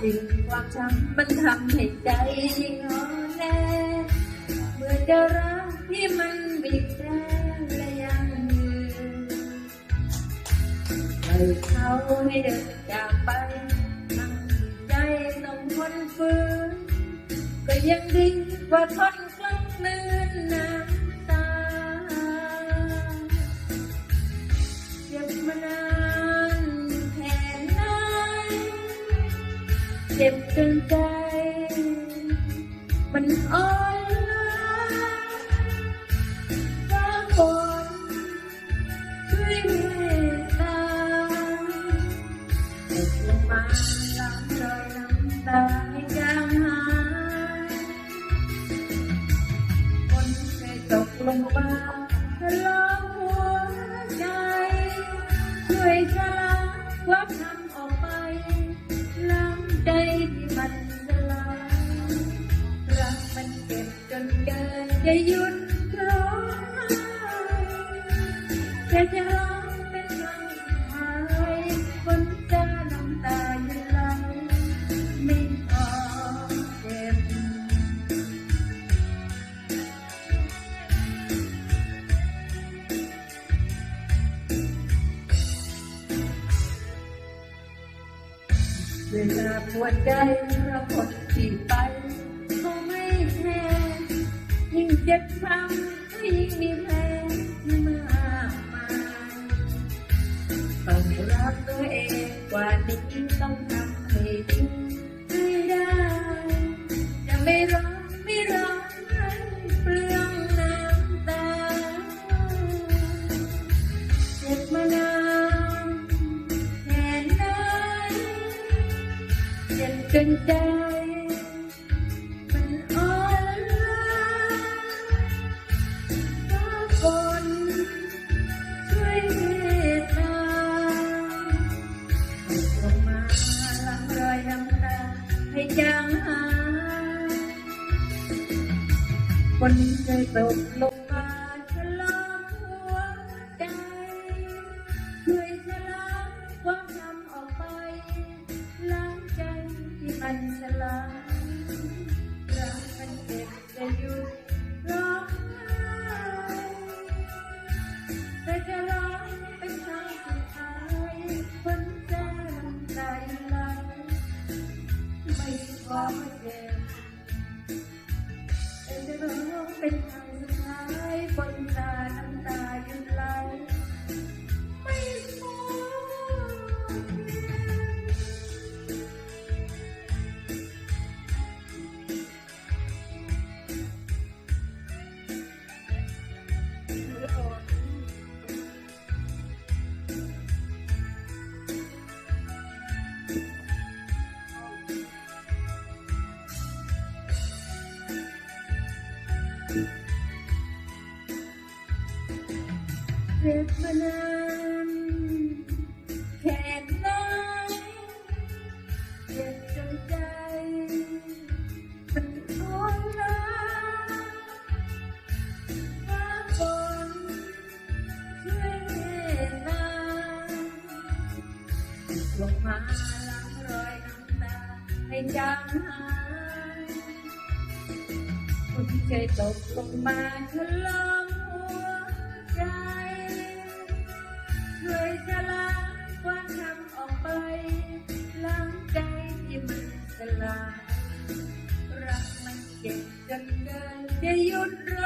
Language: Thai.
สิ่งความช้ำมันทำให้ใจงอแน่เมื่อเจะรักที่มันบีบแตรและยังยืนให้เขาให้เดินจากไปทั้งใจต้องทนฝืนก็ยังดีกว่าทน เจ็บจนใจ มันอ่อนล้าฟ้าฝนช่วยเมตตาตกลงมาล้างรอยน้ำตาให้จางหายฝนเคยตกลงมาทะลอกหัวใจช่วยสลาความทำ จะหยุดร้องไห้แต่จะร้องเป็นครั้งสุดท้ายคนตาน้ำตายังไหลไม่พอเจ็บเวลาปวดใจเพราะคนที่ไป ยิ่งเจ็บช้ำก็ยิ่งมีแผลมากมายต้องรักตัวเองกว่า ฝนเคยตกลงมาฉลองหัวใจช่วยสลายความทำออกไปล้างใจที่มันสลายรักมันเจ็บจะหยุดร้องไห้แต่จะร้องเป็นครั้งสุดท้ายคนแจ้งใจไหลไม่ขอเจ็บ จะร้องเป็นครั้งสุดท้ายบนตาน้ำ จ็บมานานแค่ไหนเจ็บจนใจมันอ่อนล้าฟ้าฝนช่วยเมตตาลงมาล้างรอยน้ำตาให้จางหายคนเคยตกลงมาทะลองหัวใจ ช่วยสลางความทำออกไปล้างใจที่มันสลายรักมันเจ็บจนเกินจะหยุดรอ